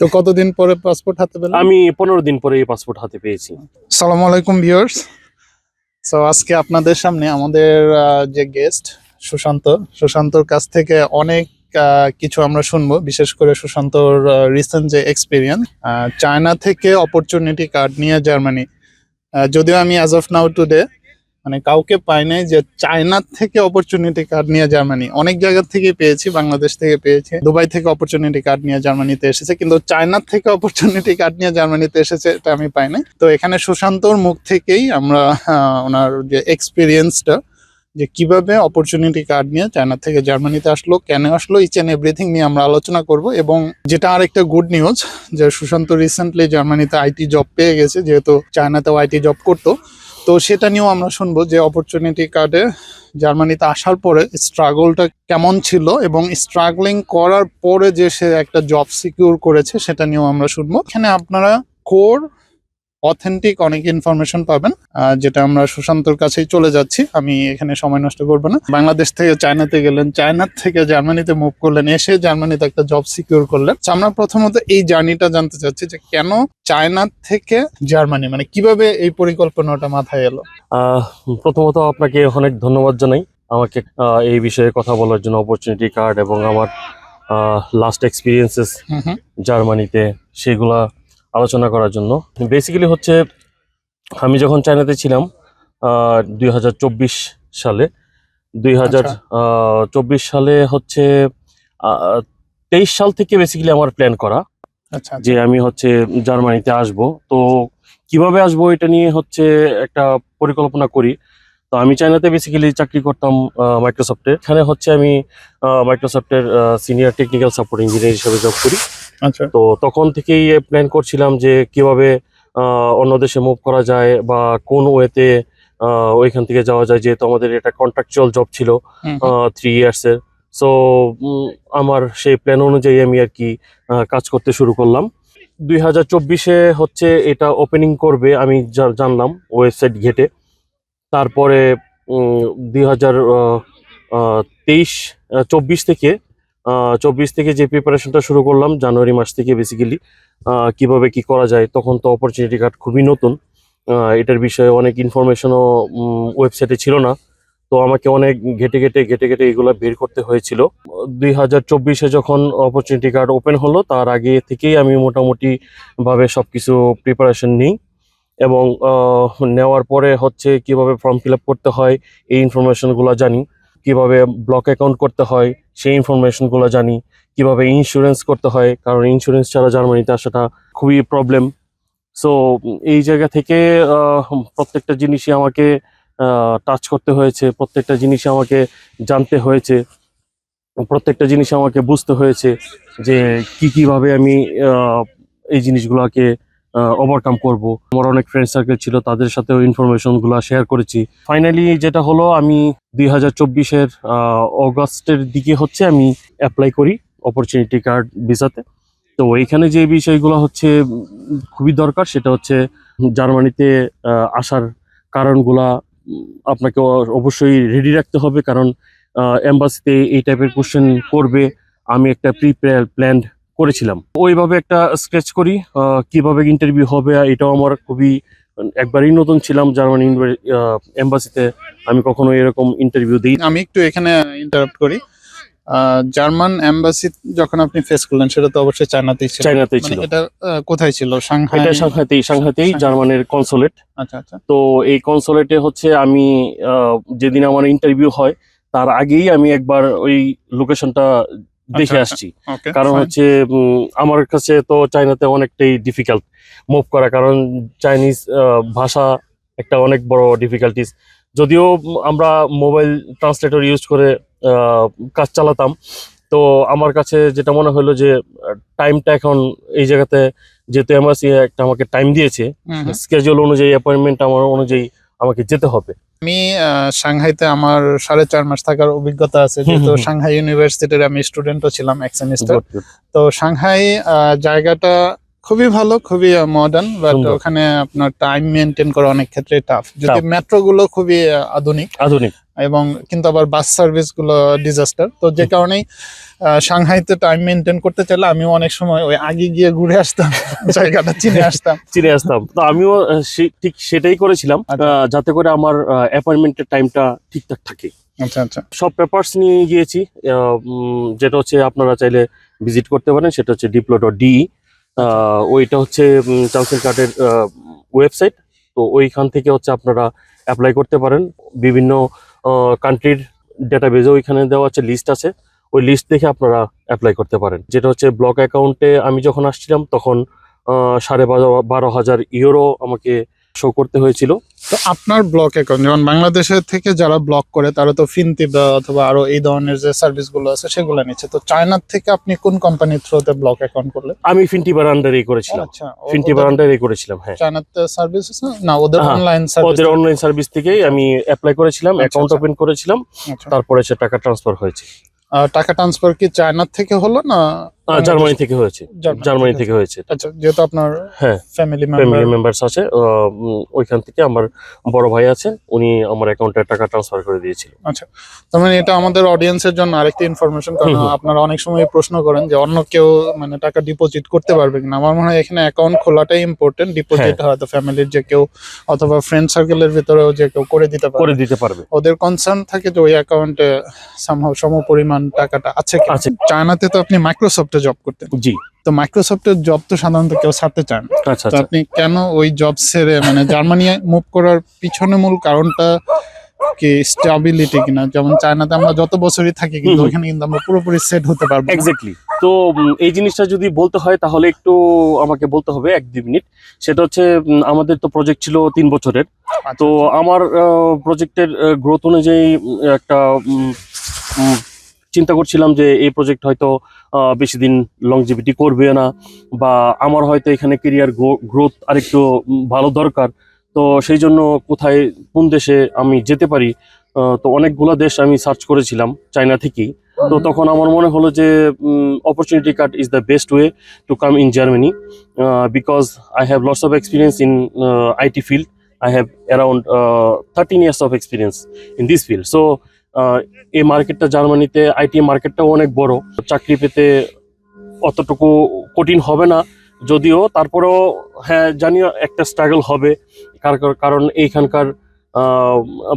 তো কতদিন পরে পাসপোর্ট হাতে পেলেন? আমি পনেরো দিন পরে এই পাসপোর্ট হাতে পেয়েছি। সালাম আলাইকুম ভিউয়ার্স সো আজকে আপনাদের সামনে আমাদের যে গেস্ট সুশান্ত সুশান্তর কাছ থেকে অনেক কিছু আমরা শুনব বিশেষ করে সুশান্তর রিসেন্ট যে এক্সপিরিয়েন্স চায়না থেকে অপরচুনিটি কার্ড নিয়ে জার্মানি যদিও আমি অ্যাজ অফ নাও টুডে মানে কাউকে পাই নাই যে চায়নার থেকে অপরচুনিটি কার্ড নিয়ে জার্মানি। অনেক জায়গা থেকে পেয়েছি, বাংলাদেশ থেকে পেয়েছি। দুবাই থেকে অপরচুনিটি কার্ড নিয়ে জার্মানিতে এসেছে, কিন্তু চায়নার থেকে অপরচুনিটি কার্ড নিয়ে জার্মানিতে এসেছে, এটা আমি পাই নাই। তো এখানে সুশান্তর মুখ থেকেই আমরা ওনার যে এক্সপিরিয়েন্সটা যে কীভাবে অপরচুনিটি কার্ড নিয়ে চায়না থেকে জার্মানিতে আসলো, কেন আসলো ইচ অ্যান্ড এভরিথিং নিয়ে আমরা আলোচনা করব। এবং যেটা আরেকটা গুড নিউজ যে সুশান্ত রিসেন্টলি জার্মানিতে আইটি জব পেয়ে গেছে, যেহেতু চায়নাতেও আইটি জব করতো। তো সেটা নিয়েও আমরা শুনব যে অপরচুনিটি কার্ডে জার্মানিতে আসার পরে স্ট্রাগলটা কেমন ছিল এবং স্ট্রাগলিং করার পরে যে সে একটা জব সিকিউর করেছে, সেটা নিয়েও আমরা শুনব। এখানে আপনারা কোর অথেন্টিক অনেক ইনফরমেশন পাবেন। যেটা আমরা সুশান্তর কাছেই চলে যাচ্ছি। আমি এখানে সময় নষ্ট করব না। বাংলাদেশ থেকে চায়নাতে গেলেন। চায়নার থেকে জার্মানিতে মুভ করলেন। এসে জার্মানিতে একটা জব সিকিউর করলেন। আমরা প্রথমত এই জার্নিটা জানতে চাচ্ছি যে কেন চায়নার থেকে জার্মানি? মানে কীভাবে এই পরিকল্পনাটা মাথায় এলো? প্রথমত আপনাকে অনেক ধন্যবাদ জানাই। আমাকে এই বিষয়ে কথা বলার জন্য অপরচুনিটি কার্ড এবং আমার লাস্ট এক্সপিরিয়েন্সেস জার্মানিতে সেগুলা আলোচনা করার জন্য। বেসিক্যালি হচ্ছে আমি যখন চায়নাতে ছিলাম দুই হাজার চব্বিশ সালে দুই চব্বিশ সালে হচ্ছে তেইশ সাল থেকে বেসিক্যালি আমার প্ল্যান করা আচ্ছা যে আমি হচ্ছে জার্মানিতে আসব। তো কীভাবে আসব এটা নিয়ে হচ্ছে একটা পরিকল্পনা করি। তো আমি চায়নাতে বেসিক্যালি চাকরি করতাম মাইক্রোসফটে এখানে হচ্ছে আমি মাইক্রোসফটের সিনিয়র টেকনিক্যাল সাপোর্ট ইঞ্জিনিয়ার হিসেবে জব করি। আচ্ছা তো তখন থেকেই প্ল্যান করছিলাম যে কীভাবে অন্য দেশে মুভ করা যায় বা কোন ওয়েতে ওইখান থেকে যাওয়া যায় যেহেতু আমাদের এটা কন্ট্রাকচুয়াল জব ছিল। থ্রি ইয়ার্সের সো আমার সেই প্ল্যান অনুযায়ী আমি আর কি কাজ করতে শুরু করলাম। দুই হাজার চব্বিশে হচ্ছে এটা ওপেনিং করবে আমি জানলাম ওয়েবসাইট ঘেটে। তারপরে দুই হাজার তেইশ চব্বিশ থেকে চব্বিশ থেকে যে প্রিপারেশনটা শুরু করলাম, জানুয়ারি মাস থেকে বেসিক্যালি কীভাবে কি করা যায়, তখন তো অপরচুনিটি কার্ড খুবই নতুন। এটার বিষয়ে অনেক ইনফরমেশনও ওয়েবসাইটে ছিল না। তো আমাকে অনেক ঘেটে ঘেটে ঘেটে ঘেটে এগুলো বের করতে হয়েছিল। দুই হাজার চব্বিশে যখন অপরচুনিটি কার্ড ওপেন হলো, তার আগে থেকেই আমি মোটামুটিভাবে সব কিছু প্রিপারেশন নিই এবং নেওয়ার পরে হচ্ছে কীভাবে ফর্ম ফিল করতে হয়, এই ইনফরমেশনগুলো জানি। কীভাবে ব্লক অ্যাকাউন্ট করতে হয় সেই ইনফরমেশনগুলো জানি, কীভাবে ইন্স্যুরেন্স করতে হয়, কারণ ইন্স্যুরেন্স ছাড়া জার্মানিতে আসাটা খুবই প্রবলেম সো এই জায়গা থেকে প্রত্যেকটা জিনিসই আমাকে টাচ করতে হয়েছে, প্রত্যেকটা জিনিসই আমাকে জানতে হয়েছে, প্রত্যেকটা জিনিস আমাকে বুঝতে হয়েছে যে কি কীভাবে আমি এই জিনিসগুলোকে ওভারকাম করব। আমার অনেক ফ্রেন্ড সার্কেল ছিল, তাদের সাথেও ইনফরমেশনগুলো শেয়ার করেছি। ফাইনালি যেটা হলো, আমি দুই হাজার চব্বিশের অগাস্টের দিকে হচ্ছে আমি অ্যাপ্লাই করি অপরচুনিটি কার্ড ভিসাতে। তো এইখানে যে বিষয়গুলো হচ্ছে, খুবই দরকার, সেটা হচ্ছে জার্মানিতে আসার কারণগুলা আপনাকে অবশ্যই রেডি রাখতে হবে। কারণ এম্বাসিতে এই টাইপের কোশ্চেন করবে। আমি একটা প্রি প্ল্যান করেছিলাম। ওইভাবে একটা স্কেচ করি কীভাবে ইন্টারভিউ হবে এটাও আমার খুবই একবারই নতুন ছিলাম জার্মানি এম্বাসিতে আমি কখনো এরকম ইন্টারভিউ দিই আমি একটু এখানে ইন্টারাপ্ট করি। জার্মান এম্বাসি যখন আপনি ফেস করলেন সেটা তো অবশ্যই চায়নাতেই ছিল। চায়নাতেই মানে ছিল। এটা কোথায় ছিল? সাংহাই? এটা সাংহাতেই সাংহাতেই সাংহাই। জার্মানের কনসুলেট আচ্ছা আচ্ছা। তো এই কনসুলেটে হচ্ছে আমি যেদিন আমার ইন্টারভিউ হয় তার আগেই আমি একবার ওই লোকেশনটা দেখে আচ্ছা। আসছি। কারণ হচ্ছে আমার কাছে তো চাইনাতে অনেকটাই ডিফিকাল্ট মুভ করা। কারণ চাইনিজ ভাষা একটা অনেক বড় ডিফিকাল্টিস যদিও আমরা মোবাইল ট্রান্সলেটর ইউজ করে আহ, কাজ চালাতাম। তো আমার কাছে যেটা মনে হলো যে টাইমটা এখন এই জায়গাতে যেহেতু এমআরসি একটা আমাকে টাইম দিয়েছে স্কেজুল অনুযায়ী অ্যাপয়েন্টমেন্ট আমার অনুযায়ী আমাকে যেতে হবে। আমি আহ, সাংহাইতে আমার সাড়ে চার মাস থাকার অভিজ্ঞতা আছে যেহেতু। সাংহাই ইউনিভার্সিটির আমি স্টুডেন্টও ছিলাম এক সেমিস্টার. তো সাংহাই আহ, জায়গাটা খুবই ভালো খুবই মডার্ন বাট ওখানে আপনার টাইম মেনটেন করা অনেক ক্ষেত্রে টাফ যদি মেট্রো গুলো খুবই আধুনিক। আধুনিক। এবং কিন্তু আবার বাস সার্ভিসগুলো ডিজাস্টার তো যে কারণেই সাংহাইতে টাইম মেনটেন করতে চাইলে আমিও অনেক সময় ওই আগে গিয়ে ঘুরে আসতাম জায়গাটা চিনে আসতাম। চিনে আসতাম। তো আমিও ঠিক সেটাই করেছিলাম আচ্ছা। যাতে করে আমার অ্যাপয়েন্টমেন্টের টাইমটা ঠিকঠাক থাকে। আচ্ছা আচ্ছা। সব পেপারস নিয়ে গিয়েছি যেটা হচ্ছে আপনারা চাইলে ভিজিট করতে পারেন সেটা হচ্ছে ডিপ্লো ডট ডি ওইটা হচ্ছে চান্সেল কার্ডের ওয়েবসাইট তো ওইখান থেকে হচ্ছে আপনারা অ্যাপ্লাই করতে পারেন। বিভিন্ন কান্ট্রির ডেটাবেজে ওইখানে দেওয়া হচ্ছে লিস্ট আছে। ওই লিস্ট দেখে আপনারা অ্যাপ্লাই করতে পারেন। যেটা হচ্ছে ব্লক অ্যাকাউন্টে আমি যখন আসছিলাম, তখন সাড়ে বারো বারো হাজার ইউরো আমাকে শো করতে হয়েছিল। তো আপনার ব্লক অ্যাকাউন্ট যেমন বাংলাদেশের থেকে যারা ব্লক করে তারা তো ফিনতি অথবা আরও এই ধরনের যে সার্ভিসগুলো আছে সেগুলো নিচ্ছে। তো চায়নার থেকে আপনি কোন কোম্পানির থ্রুতে ব্লক অ্যাকাউন্ট করলেন? আমি ফিনটিবার আন্ডারেই করেছিলাম। আচ্ছা ফিনটিবার ওদের করেছিলাম হ্যাঁ। চায়নাতে সার্ভিস আছে? না ওদের হ্যাঁ, অনলাইন সার্ভিস ওদের অনলাইন সার্ভিস থেকেই আমি অ্যাপ্লাই করেছিলাম আচ্ছা, অ্যাকাউন্ট আচ্ছা। ওপেন করেছিলাম। তারপরে সে টাকা ট্রান্সফার হয়েছে। টাকা ট্রান্সফার কি চায়নার থেকে হলো না জার্মানি থেকে হয়েছে। জার্মানি থেকে হয়েছে। আচ্ছা যেহেতু আপনার হ্যাঁ ফ্যামিলি ফ্যামিলি মেম্বার মেম্বার্স আছে ওইখান থেকে আমার বড় ভাই আছে উনি আমার অ্যাকাউন্টে টাকা ট্রান্সফার করে দিয়েছিল। আচ্ছা তার মানে এটা আমাদের অডিয়েন্সের জন্য আরেকটা ইনফরমেশন কারণ। আপনারা অনেক সময় প্রশ্ন করেন যে অন্য কেউ মানে টাকা ডিপোজিট করতে পারবে কিনা। আমার মনে হয় এখানে অ্যাকাউন্ট খোলাটাই ইম্পর্টেন্ট ডিপোজিট হ্যাঁ। হয়তো ফ্যামিলির যে কেউ অথবা ফ্রেন্ড সার্কেলের ভিতরেও যে কেউ করে দিতে পারে। করে দিতে পারবে। ওদের কনসার্ন থাকে যে ওই অ্যাকাউন্টে সামহাও সম পরিমাণ টাকাটা আছে কি আছে। চায়নাতে তো আপনি মাইক্রোসফটে জব করতেন। জি। তো মাইক্রোসফটের জব তো সাধারণত কেউ ছাড়তে চান আচ্ছা তো আচ্ছা আপনি কেন ওই জব ছেড়ে মানে জার্মানি মুভ করার পিছনে মূল কারণটা কি স্টেবিলিটি কিনা? যেমন চায়নাতে আমরা যত বছরই থাকি কিন্তু। ওখানে কিন্তু আমরা পুরোপুরি সেট হতে পারব। এক্স্যাক্টলি তো এই জিনিসটা যদি বলতে হয় তাহলে একটু আমাকে বলতে হবে এক দুই মিনিট। সেটা হচ্ছে আমাদের তো প্রজেক্ট ছিল তিন বছরের। আচ্ছা, তো আমার প্রজেক্টের গ্রোথ অনুযায়ী একটা চিন্তা করছিলাম যে এই প্রজেক্ট হয়তো বেশি দিন লংজিভিটি করবে না বা আমার হয়তো এখানে কেরিয়ার গ্রোথ আরেকটু ভালো দরকার। তো সেই জন্য কোথায় কোন দেশে আমি যেতে পারি তো অনেকগুলো দেশ আমি সার্চ করেছিলাম চায়না থেকেই। তো তখন আমার মনে হলো যে opportunity card is the best way to come in Germany because I have lots of experience in IT field I have around thirteen 13 of experience in this field field. এই মার্কেটটা জার্মানিতে, আইটি মার্কেটটাও অনেক বড়। চাকরি পেতে অতটুকু কঠিন হবে না। যদিও তারপরেও হ্যাঁ জানিও একটা স্ট্রাগল হবে। কার, কার- কারণ এইখানকার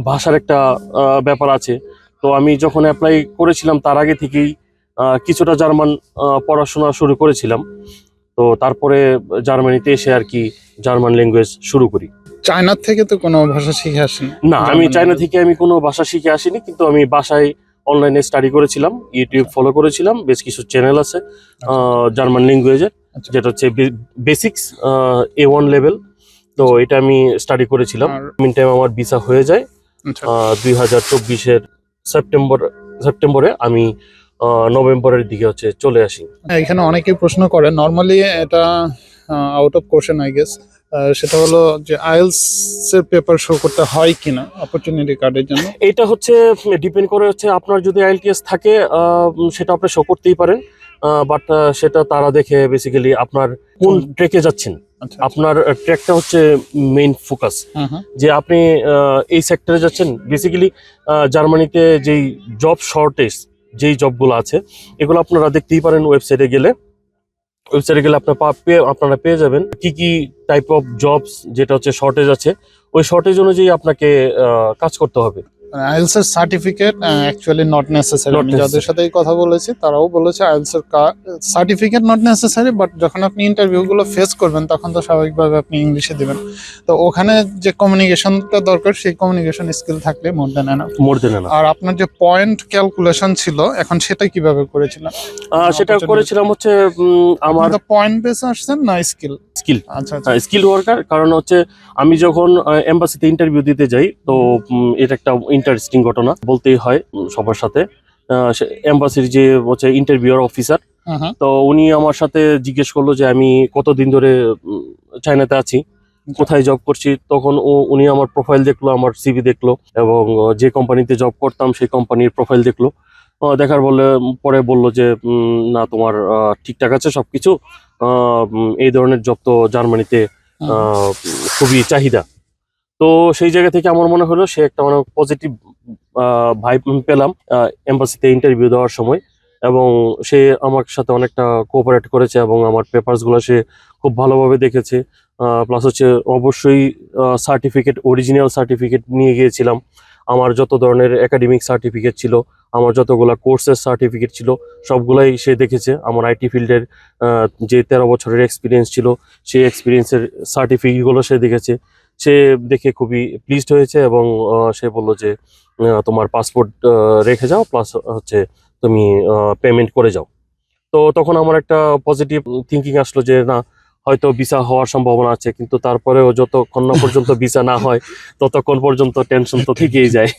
ভাষার একটা ব্যাপার আছে। তো আমি যখন অ্যাপ্লাই করেছিলাম, তার আগে থেকেই কিছুটা জার্মান পড়াশোনা শুরু করেছিলাম। তো তারপরে জার্মানিতে এসে আর কি জার্মান ল্যাঙ্গুয়েজ শুরু করি। চায়নার থেকে তো কোনো ভাষা শিখে আসেন। না আমি চায়না থেকে। আমি কোনো ভাষা শিখে আসিনি কিন্তু আমি বাসায় অনলাইনে স্টাডি করেছিলাম ইউটিউব ফলো করেছিলাম বেশ কিছু চ্যানেল আছে জার্মান ল্যাঙ্গুয়েজের আচ্ছা। যেটা হচ্ছে বেসিক্স এ ওয়ান লেভেল তো এটা আমি স্টাডি করেছিলাম। মিন টাইম আমার ভিসা হয়ে যায় আচ্ছা, দুই হাজার চব্বিশের সেপ্টেম্বর সেপ্টেম্বরে আমি নভেম্বরের দিকে হচ্ছে চলে আসি। এখানে অনেকেই প্রশ্ন করে নর্মালি এটা out of question I guess সেটা হলো যে আইএলস এর পেপার শো করতে হয় কিনা অপরচুনিটি কার্ডের জন্য? এটা হচ্ছে ডিপেন্ড করে হচ্ছে আপনার যদি আইএলটিএস থাকে সেটা আপনি শো করতেই পারেন। বাট সেটা তারা দেখে বেসিক্যালি আপনার কোন ট্রেকে যাচ্ছেন। আচ্ছা আপনার ট্র্যাকটা হচ্ছে মেইন ফোকাস যে আপনি এই সেক্টরে যাচ্ছেন বেসিক্যালি জার্মানিতে যেই জব শর্টেজ যেই জবগুলো আছে এগুলো আপনারা দেখতেই পারেন ওয়েবসাইটে গেলে। ওয়েবসাইটে গেলে আপনার পেয়ে আপনারা পেয়ে যাবেন। কি কি টাইপ অফ জবস যেটা হচ্ছে শর্টেজ আছে, ওই শর্টেজ অনুযায়ী আপনাকে কাজ করতে হবে। আইএলস এর সার্টিফিকেট অ্যাকচুয়ালি নট নেসেসারি আমি যাদের. সাথে কথা বলেছি তারাও বলেছে আইএলস এর সার্টিফিকেট নট নেসেসারি বাট যখন আপনি ইন্টারভিউ গুলো ফেস করবেন তখন তো স্বাভাবিকভাবে আপনি ইংলিশে দিবেন। তো ওখানে যে কমিউনিকেশনটা দরকার সেই কমিউনিকেশন স্কিল থাকলে মোর দেন এনাফ মোর দেন না আর আপনার যে পয়েন্ট ক্যালকুলেশন ছিল এখন সেটা কীভাবে করেছিলেন? সেটা করেছিলাম হচ্ছে আমার পয়েন্ট বেসে আসছেন না স্কিল স্কিল আচ্ছা আচ্ছা। স্কিল ওয়ার্কার কারণ হচ্ছে আমি যখন এম্বাসিতে ইন্টারভিউ দিতে যাই তো এটা একটা ইন্টারেস্টিং ঘটনা বলতেই হয় সবার সাথে। এম্বাসির যে হচ্ছে ইন্টারভিউর অফিসার হ্যাঁ তো উনি আমার সাথে জিজ্ঞেস করল যে আমি কতদিন ধরে চায়নাতে আছি কোথায় জব করছি। তখন ও উনি আমার প্রোফাইল দেখল আমার সিভি দেখল এবং যে কোম্পানিতে জব করতাম সেই কোম্পানির প্রোফাইল দেখল। দেখার বলে পরে বলল যে না তোমার ঠিকঠাক আছে সবকিছু। এই ধরনের জব তো জার্মানিতে আহ, খুবই চাহিদা। তো সেই জায়গা থেকে আমার মনে হলো সে একটা মানে পজিটিভ ভাইব পেলাম এম্বাসিতে ইন্টারভিউ দেওয়ার সময়। এবং সে আমার সাথে অনেকটা কোঅপারেট করেছে এবং আমার পেপারসগুলো সে খুব ভালোভাবে দেখেছে। প্লাস হচ্ছে অবশ্যই সার্টিফিকেট অরিজিনাল সার্টিফিকেট নিয়ে গিয়েছিলাম। আমার যত ধরনের একাডেমিক সার্টিফিকেট ছিল, আমার যতগুলা কোর্সের সার্টিফিকেট ছিল, সবগুলাই সে দেখেছে। আমার আইটি ফিল্ডের যে তেরো বছরের এক্সপিরিয়েন্স ছিল, সেই এক্সপিরিয়েন্সের সার্টিফিকেটগুলো সে দেখেছে। সে দেখে খুবই প্লিজড হয়েছে এবং সে বলল যে তোমার পাসপোর্ট রেখে যাও প্লাস হচ্ছে তুমি পেমেন্ট করে যাও। তো তখন আমার একটা পজিটিভ থিঙ্কিং আসলো যে, না হয়তো ভিসা হওয়ার সম্ভাবনা আছে কিন্তু তারপরেও যতক্ষণ না পর্যন্ত ভিসা না হয় ততক্ষণ পর্যন্ত টেনশন তো থেকেই যায়।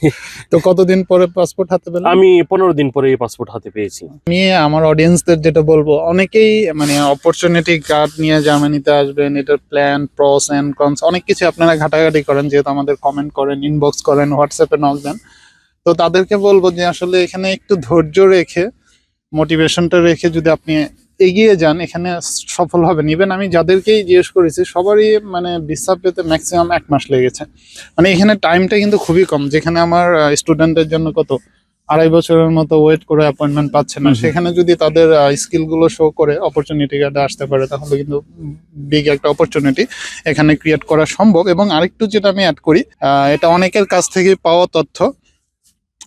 তো কতদিন পরে পাসপোর্ট হাতে পেলেন? আমি পনেরো দিন পরে এই পাসপোর্ট হাতে পেয়েছি। আমি আমার অডিয়েন্সদের যেটা বলব অনেকেই মানে অপরচুনিটি কার্ড নিয়ে জার্মানিতে আসবেন এটার প্ল্যান প্রস এন্ড কনস অনেক কিছু আপনারা ঘাটাঘাটি করেন যেহেতু আমাদের কমেন্ট করেন ইনবক্স করেন হোয়াটসঅ্যাপে নক দেন। তো তাদেরকে বলব যে আসলে এখানে একটু ধৈর্য রেখে মোটিভেশনটা রেখে যদি আপনি এগিয়ে যান এখানে সফল হবেন ইভেন আমি যাদেরকেই জিজ্ঞেস করেছি সবারই মানে বিশ্বাস পেতে ম্যাক্সিমাম এক মাস লেগেছে। মানে এখানে টাইমটা কিন্তু খুবই কম যেখানে আমার স্টুডেন্টের জন্য কত? আড়াই বছরের মতো ওয়েট করে অ্যাপয়েন্টমেন্ট পাচ্ছে না। সেখানে যদি তাদের স্কিলগুলো শো করে অপরচুনিটি কার্ডে আসতে পারে তাহলে কিন্তু বিগ একটা অপরচুনিটি এখানে ক্রিয়েট করা সম্ভব। এবং আরেকটু যেটা আমি অ্যাড করি এটা অনেকের কাছ থেকে পাওয়া তথ্য।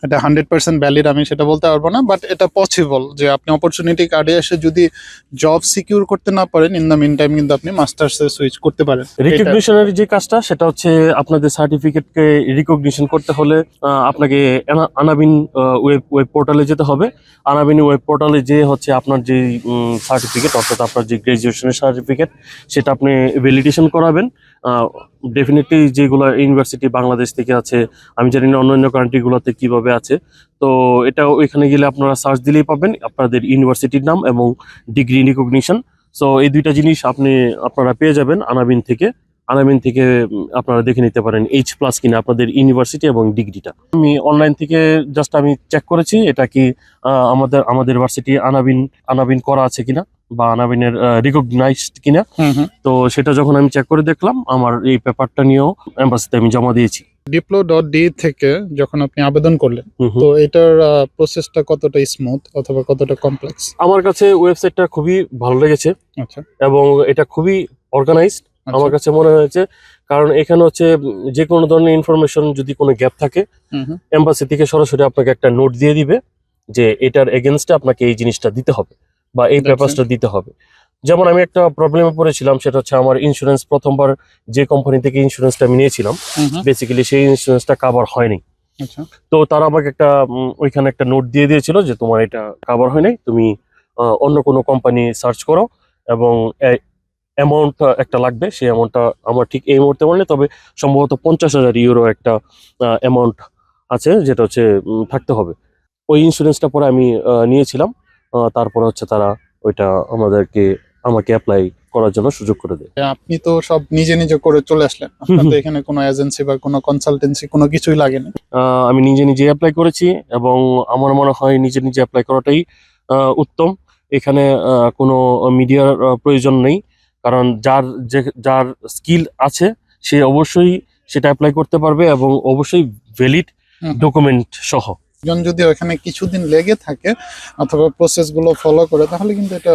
এটা হান্ড্রেড পার্সেন্ট ভ্যালিড আমি সেটা বলতে পারব না বাট এটা পসিবল যে আপনি অপরচুনিটি কার্ডে এসে যদি জব সিকিউর করতে না পারেন ইন দ্য মিন টাইম কিন্তু আপনি মাস্টার্সে সুইচ করতে পারেন। রিকগনিশনের যে কাজটা, সেটা হচ্ছে আপনাদের সার্টিফিকেটকে রিকগনিশন করতে হলে আপনাকে আনা- আনাবিন ওয়েব ওয়েব পোর্টালে যেতে হবে। আনাবিন ওয়েব পোর্টালে যে হচ্ছে আপনার যে সার্টিফিকেট অর্থাৎ আপনার যে গ্রাজুয়েশনের সার্টিফিকেট সেটা আপনি ভ্যালিডেশন করাবেন। ডেফিনেটলি যেগুলো ইউনিভার্সিটি বাংলাদেশ থেকে আছে, আমি জানি না অন্যান্য কান্ট্রিগুলোতে কীভাবে আছে। তো এটা ওইখানে গেলে আপনারা সার্চ দিলেই পাবেন আপনাদের ইউনিভার্সিটির নাম এবং ডিগ্রি রিকগনিশন সো এই দুইটা জিনিস আপনি, আপনারা পেয়ে যাবেন আনাবিন থেকে। আনাবিন থেকে আপনারা দেখে নিতে পারেন এইচ প্লাস কিনা আপনাদের ইউনিভার্সিটি এবং ডিগ্রিটা আমি অনলাইন থেকে জাস্ট আমি চেক করেছি, এটা কি আমাদের আমাদের ভার্সিটি আনাবিন আনাবিন করা আছে কিনা। বা আনাবিনের রিকগনাইজড কিনা। তো সেটা যখন আমি চেক করে দেখলাম আমার এই পেপারটা নিয়েও এম্বাসিতে আমি জমা দিয়েছি। ডিপ্লো ডট ডি থেকে যখন আপনি আবেদন করলেন। তো এটার প্রসেসটা কতটা স্মুথ অথবা কতটা কমপ্লেক্স আমার কাছে ওয়েবসাইটটা খুবই ভালো লেগেছে আচ্ছা। এবং এটা খুবই অর্গানাইজড আচ্ছা। আমার কাছে মনে হয়েছে কারণ এখানে হচ্ছে যে কোনো ধরনের ইনফরমেশন যদি কোনো গ্যাপ থাকে এম্বাসি থেকে সরাসরি আপনাকে একটা নোট দিয়ে দিবে যে এটার এগেনস্টে আপনাকে এই জিনিসটা দিতে হবে। বা এই পেপারসটা দিতে হবে। যেমন আমি একটা প্রবলেমে পড়েছিলাম সেটা হচ্ছে আমার ইন্স্যুরেন্স প্রথমবার যে কোম্পানি থেকে ইন্স্যুরেন্সটা আমি নিয়েছিলাম বেসিক্যালি সেই ইন্স্যুরেন্সটা কাভার হয়নি। আচ্ছা। তো তারা আমাকে একটা ওইখানে একটা নোট দিয়ে দিয়েছিল যে তোমার এটা কাভার হয় নাই তুমি অন্য কোনো কোম্পানি সার্চ করো এবং অ্যামাউন্ট একটা লাগবে সেই অ্যামাউন্টটা আমার ঠিক এই মুহূর্তে মনে নেই তবে সম্ভবত পঞ্চাশ হাজার ইউরো একটা অ্যামাউন্ট আছে যেটা হচ্ছে থাকতে হবে। ওই ইন্স্যুরেন্সটা পরে আমি নিয়েছিলাম। তারপরে হচ্ছে তারা ওইটা আমাদেরকে আমাকে অ্যাপ্লাই করার জন্য সুযোগ করে দেয়। আপনি তো সব নিজে নিজে করে চলে আসলেন। আপনার তো এখানে কোনো এজেন্সি বা কোনো কনসালটেন্সি কোনো কিছুই লাগেনি আহ, আমি নিজে নিজে অ্যাপ্লাই করেছি এবং আমার মনে হয় নিজে নিজে অ্যাপ্লাই করাটাই উত্তম। এখানে কোনো মিডিয়ার প্রয়োজন নেই। কারণ যার যে যার স্কিল আছে সে অবশ্যই সেটা অ্যাপ্লাই করতে পারবে এবং অবশ্যই ভ্যালিড ডকুমেন্ট সহ। একজন যদি ওখানে কিছুদিন লেগে থাকে অথবা প্রসেসগুলো ফলো করে তাহলে কিন্তু এটা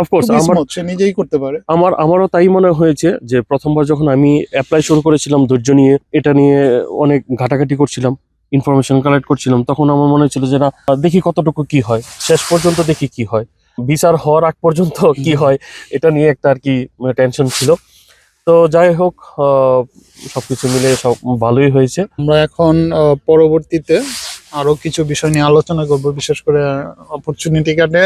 অফকোর্স আমার সে নিজেই করতে পারে। আমার আমারও তাই মনে হয়েছে যে প্রথমবার যখন আমি অ্যাপ্লাই শুরু করেছিলাম ধৈর্য নিয়ে এটা নিয়ে অনেক ঘাটাঘাটি করছিলাম ইনফরমেশন কালেক্ট করছিলাম তখন আমার মনে হচ্ছিল যে না দেখি কতটুকু কি হয় শেষ পর্যন্ত দেখি কি হয় বিচার হওয়ার আগ পর্যন্ত কি হয় এটা নিয়ে একটা আর কি টেনশন ছিল। তো যাই হোক সবকিছু মিলে সব ভালোই হয়েছে। আমরা এখন পরবর্তীতে আরও কিছু বিষয় নিয়ে আলোচনা করব বিশেষ করে অপরচুনিটি কার্ডে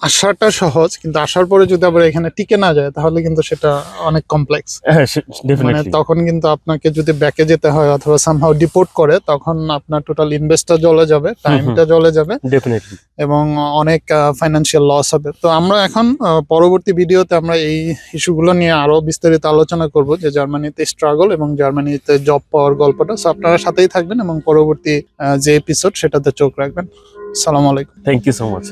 আসাটা সহজ কিন্তু আসার পরে যদি আবার এখানে টিকে না যায় তাহলে কিন্তু সেটা অনেক কমপ্লেক্স হ্যাঁ মানে তখন কিন্তু আপনাকে যদি ব্যাকে যেতে হয় অথবা সামহাও ডিপোর্ট করে তখন আপনার টোটাল ইনভেস্টটা জ্বলে যাবে টাইমটা জ্বলে যাবে। এবং অনেক ফাইন্যান্সিয়াল লস হবে। তো আমরা এখন পরবর্তী ভিডিওতে আমরা এই ইস্যুগুলো নিয়ে আরও বিস্তারিত আলোচনা করব যে জার্মানিতে স্ট্রাগল এবং জার্মানিতে জব পাওয়ার গল্পটা। সো আপনারা সাথেই থাকবেন এবং পরবর্তী যে এপিসোড সেটাতে চোখ রাখবেন। সালাম আলাইকুম। Thank you so much